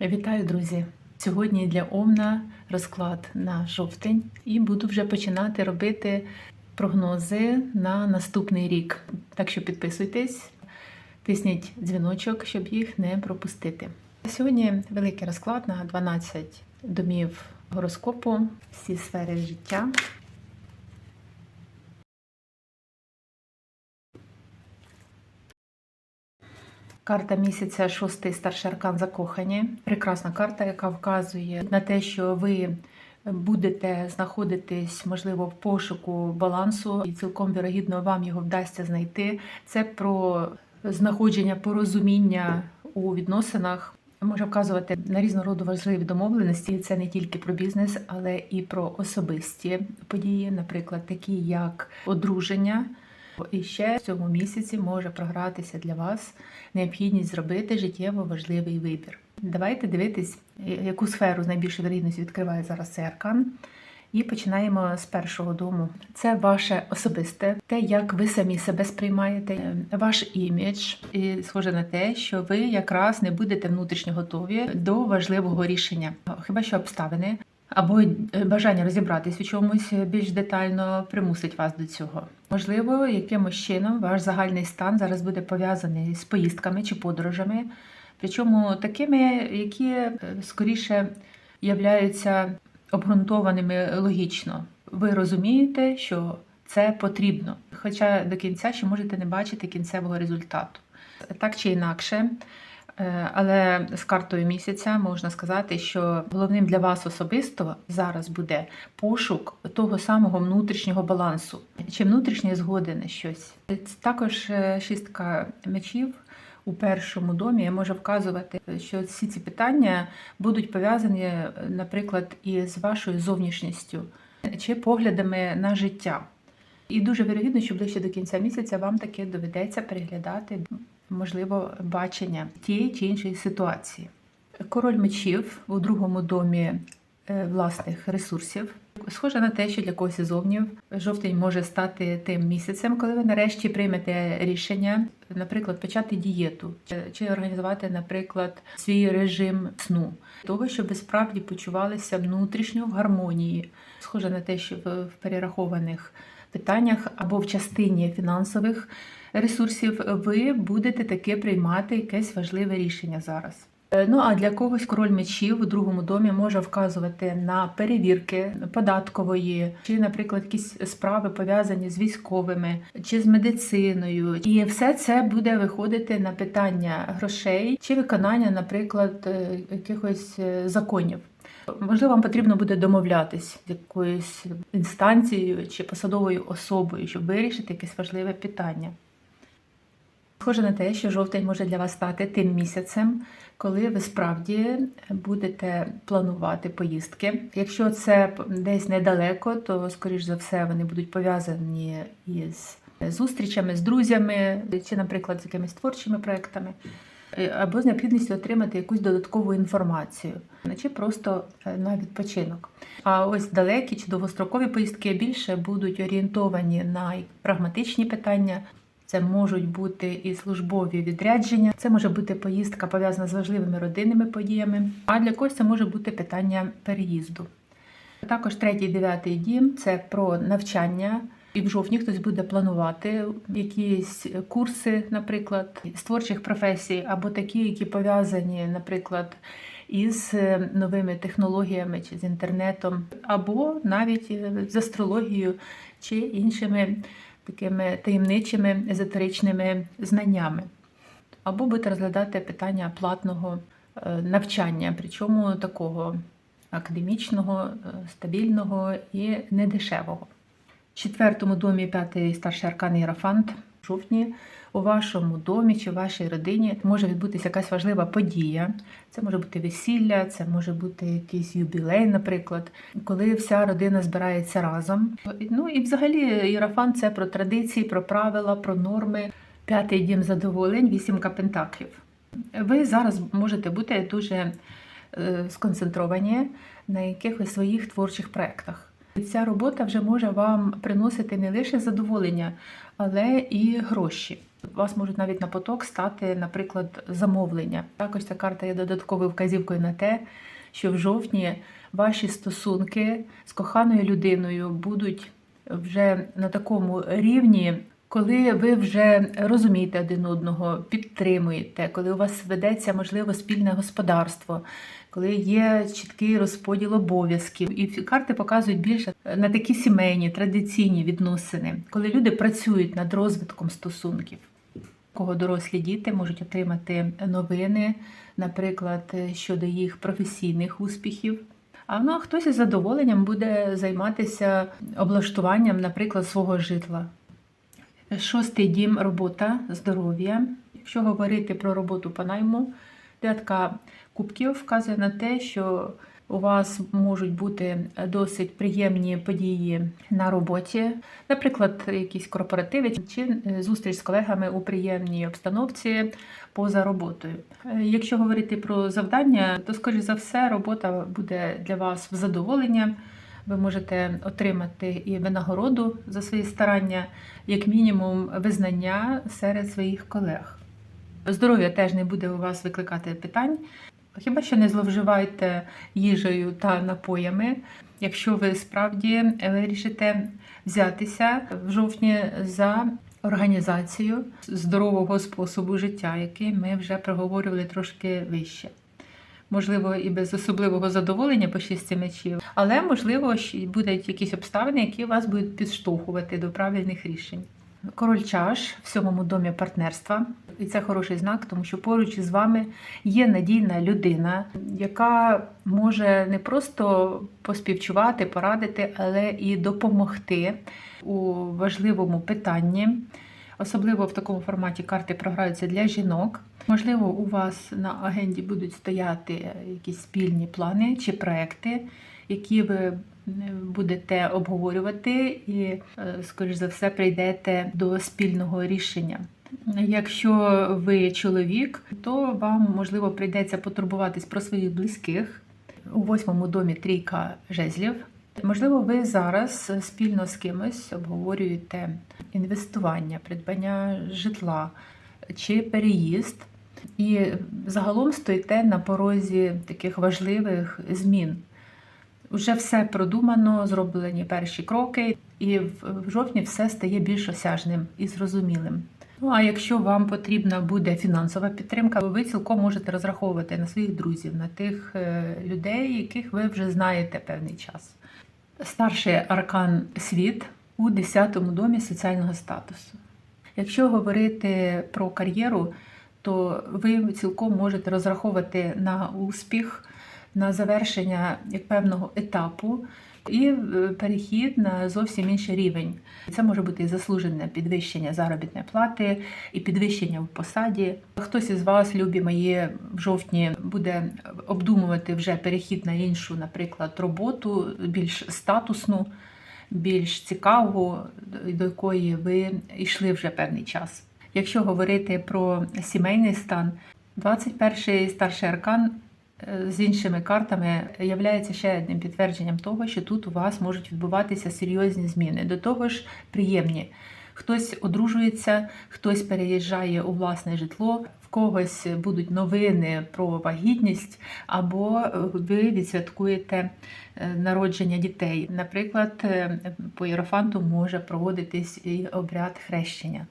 Вітаю, друзі! Сьогодні для Омна розклад на жовтень і буду вже починати робити прогнози на наступний рік. Так що підписуйтесь, тисніть дзвіночок, щоб їх не пропустити. Сьогодні великий розклад на 12 домів гороскопу, всі сфери життя. Карта місяця, шостий старший аркан закохані. Прекрасна карта, яка вказує на те, що ви будете знаходитись, можливо, в пошуку балансу, і цілком вірогідно вам його вдасться знайти. Це про знаходження порозуміння у відносинах. Може вказувати на різного роду важливі домовленості. Це не тільки про бізнес, але і про особисті події, наприклад, такі як одруження. І ще в цьому місяці може програтися для вас необхідність зробити життєво важливий вибір. Давайте дивитись, яку сферу з найбільшою вірогідністю відкриває зараз цей аркан. І починаємо з першого дому. Це ваше особисте, те, як ви самі себе сприймаєте, ваш імідж, і схоже на те, що ви якраз не будете внутрішньо готові до важливого рішення, хіба що обставини або бажання розібратись у чомусь більш детально примусить вас до цього. Можливо, якимось чином ваш загальний стан зараз буде пов'язаний з поїздками чи подорожами, причому такими, які е, скоріше являються обґрунтованими логічно. Ви розумієте, що це потрібно, хоча до кінця ще можете не бачити кінцевого результату. Так чи інакше, Е, але з картою місяця можна сказати, що головним для вас особисто зараз буде пошук того самого внутрішнього балансу чи внутрішньої згоди на щось. Також е, шістка мечів. У першому домі може вказувати, що всі ці питання будуть пов'язані, наприклад, із вашою зовнішністю чи поглядами на життя. І дуже вірогідно, що ближче до кінця місяця вам таки доведеться переглядати можливо бачення тієї чи іншої ситуації. Король мечів у другому домі е, власних ресурсів. Схоже на те, що для когось із зовнів жовтень може стати тим місяцем, коли ви нарешті приймете рішення, наприклад, почати дієту чи організувати, наприклад, свій режим сну, того, щоб ви справді почувалися внутрішньо в гармонії. Схоже на те, що в перерахованих питаннях або в частині фінансових ресурсів ви будете таке приймати якесь важливе рішення зараз. Е, ну а для когось король мечів у другому домі може вказувати на перевірки податкової, чи, наприклад, якісь справи пов'язані з військовими чи з медициною, і все це буде виходити на питання грошей чи виконання, наприклад, е, якихось е, законів. Можливо, вам потрібно буде домовлятись з якоюсь інстанцією чи посадовою особою, щоб вирішити якесь важливе питання. Схоже на те, що жовтень може для вас стати тим місяцем, коли ви справді будете планувати поїздки. Якщо це десь недалеко, то, скоріш за все, вони будуть пов'язані із зустрічами з друзями, чи, наприклад, з якимись творчими проектами, або з необхідністю отримати якусь додаткову інформацію, чи просто на відпочинок. А ось далекі чи довгострокові поїздки більше будуть орієнтовані на прагматичні питання. Це можуть бути і службові відрядження, це може бути поїздка пов'язана з важливими родинними подіями, а для когось це може бути питання переїзду. Також третій, дев'ятий дім це про навчання. І в жовтні хтось буде планувати якісь курси, наприклад, з творчих професій, або такі, які пов'язані, наприклад, із новими технологіями чи з інтернетом, або навіть з астрологією чи іншими такими таємничими езотеричними знаннями. Або будете розглядати питання платного е, навчання, причому такого академічного, е, стабільного і недешевого. В четвертому домі п'ятий старший аркан Єрафант в жовтні у вашому домі чи вашій родині може відбутися якась важлива подія. Це може бути весілля, це може бути якийсь юбілей, наприклад, коли вся родина збирається разом. Ну і взагалі Єрафан це про традиції, про правила, про норми. П'ятий дім задоволень, вісімка пентаклів. Ви зараз можете бути дуже е, сконцентровані на якихось своїх творчих проєктах. Ця робота вже може вам приносити не лише задоволення, але і гроші. Вас можуть навіть на поток стати, наприклад, замовлення. Також ця карта є додатковою вказівкою на те, що в жовтні ваші стосунки з коханою людиною будуть вже на такому рівні, коли ви вже розумієте один одного, підтримуєте, коли у вас ведеться можливо спільне господарство, коли є чіткий розподіл обов'язків, і карти показують більше на такі сімейні традиційні відносини, коли люди працюють над розвитком стосунків. Кого дорослі діти можуть отримати новини, наприклад, щодо їх професійних успіхів. А ну, а хтось із задоволенням буде займатися облаштуванням, наприклад, свого житла. Шостий дім робота, здоров'я. Якщо говорити про роботу по найму, дев'ятка кубків вказує на те, що у вас можуть бути досить приємні події на роботі, наприклад, якісь корпоративи чи зустріч з колегами у приємній обстановці поза роботою. Якщо говорити про завдання, то, скоріш за все, робота буде для вас в задоволення. Ви можете отримати і винагороду за свої старання, як мінімум, визнання серед своїх колег. Здоров'я теж не буде у вас викликати питань. Хіба що не зловживайте їжею та напоями, якщо ви справді вирішите взятися в жовтні за організацію здорового способу життя, який ми вже проговорювали трошки вище. Можливо, і без особливого задоволення по шісті мечів, але можливо будуть якісь обставини, які вас будуть підштовхувати до правильних рішень. Король чаш в сьомому домі партнерства, і це хороший знак, тому що поруч із вами є надійна людина, яка може не просто поспівчувати, порадити, але і допомогти у важливому питанні. Особливо в такому форматі карти програються для жінок. Можливо, у вас на агенді будуть стояти якісь спільні плани чи проекти, які ви будете обговорювати і, е, скоріш за все, прийдете до спільного рішення. Якщо ви чоловік, то вам можливо прийдеться потурбуватись про своїх близьких у восьмому домі трійка жезлів. Можливо, ви зараз спільно з кимось обговорюєте інвестування, придбання житла чи переїзд, і загалом стоїте на порозі таких важливих змін. Вже все продумано, зроблені перші кроки, і в жовтні все стає більш осяжним і зрозумілим. Ну а якщо вам потрібна буде фінансова підтримка, ви цілком можете розраховувати на своїх друзів, на тих е, людей, яких ви вже знаєте певний час. Старший аркан світ у 10-му домі соціального статусу. Якщо говорити про кар'єру, то ви цілком можете розраховувати на успіх на завершення як певного етапу і е, перехід на зовсім інший рівень. Це може бути і заслужене підвищення заробітної плати, і підвищення в посаді. Хтось із вас, любі мої, в жовтні буде обдумувати вже перехід на іншу, наприклад, роботу, більш статусну, більш цікаву, до якої ви йшли вже певний час. Якщо говорити про сімейний стан, 21-й старший аркан з іншими картами являється ще одним підтвердженням того, що тут у вас можуть відбуватися серйозні зміни. До того ж, приємні. Хтось одружується, хтось переїжджає у власне житло, в когось будуть новини про вагітність, або ви відсвяткуєте е, народження дітей. Наприклад, е, по Єрофанту може проводитись і обряд хрещення.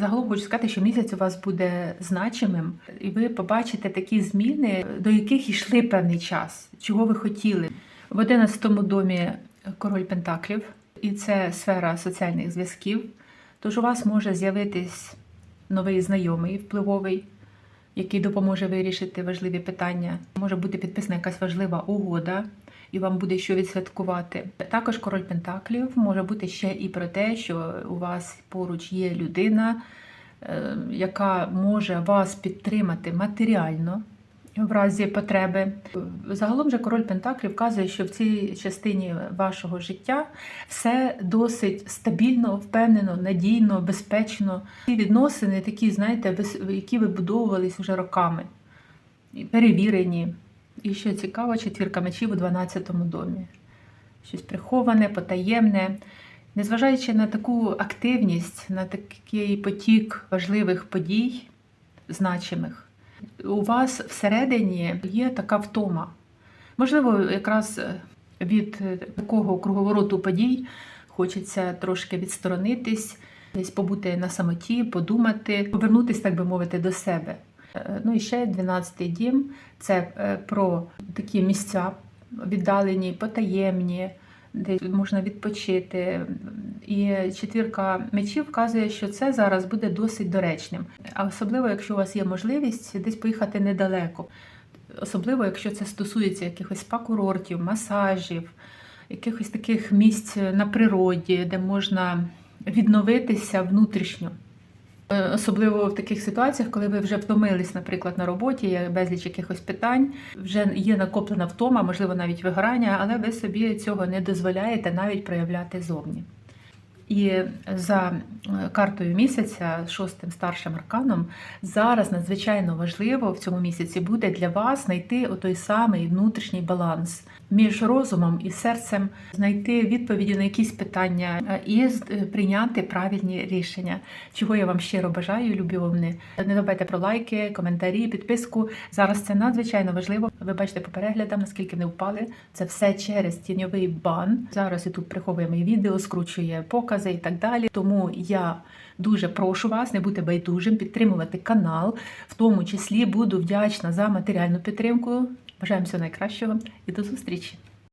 Загалом хочу сказати, що місяць у вас буде значимим, і ви побачите такі зміни, до яких йшли певний час, чого ви хотіли. В 11 домі король Пентаклів, і це сфера соціальних зв'язків. Тож у вас може з'явитись новий знайомий впливовий, який допоможе вирішити важливі питання. Може бути підписана якась важлива угода і вам буде що відсвяткувати. Також король Пентаклів може бути ще і про те, що у вас поруч є людина, е, яка може вас підтримати матеріально. В разі потреби. Загалом же король Пентаклів вказує, що в цій частині вашого життя все досить стабільно, впевнено, надійно, безпечно. Ці відносини такі, знаєте, які вибудовувались вже роками, перевірені. І що цікаво, четвірка мечів у 12 домі. Щось приховане, потаємне. Незважаючи на таку активність, на такий потік важливих подій, значимих, у вас всередині є така втома. Можливо, якраз від такого круговороту подій хочеться трошки відсторонитись, десь побути на самоті, подумати, повернутись, так би мовити, до себе. Е, Ну і ще 12-й дім це е, про такі місця віддалені, потаємні, де можна відпочити. І четвірка мечів вказує, що це зараз буде досить доречним. А особливо, якщо у вас є можливість десь поїхати недалеко. Особливо, якщо це стосується якихось спа-курортів, масажів, якихось таких місць на природі, де можна відновитися внутрішньо. Е, Особливо в таких ситуаціях, коли ви вже втомились, наприклад, на роботі, є безліч якихось питань, вже є накоплена втома, можливо, навіть вигорання, але ви собі цього не дозволяєте навіть проявляти зовні. І за е, картою місяця, шостим старшим арканом, зараз надзвичайно важливо в цьому місяці буде для вас знайти той самий внутрішній баланс між розумом і серцем, знайти відповіді на якісь питання е, і е, прийняти правильні рішення. Чого я вам щиро бажаю, любі овни. Не забувайте про лайки, коментарі, підписку. Зараз це надзвичайно важливо. Ви бачите по переглядам, наскільки не впали. Це все через тіньовий бан. Зараз YouTube приховує мої відео, скручує покази і так далі. Тому я дуже прошу вас не бути байдужим, підтримувати канал. В тому числі буду вдячна за матеріальну підтримку. Бажаємо всього найкращого і до зустрічі!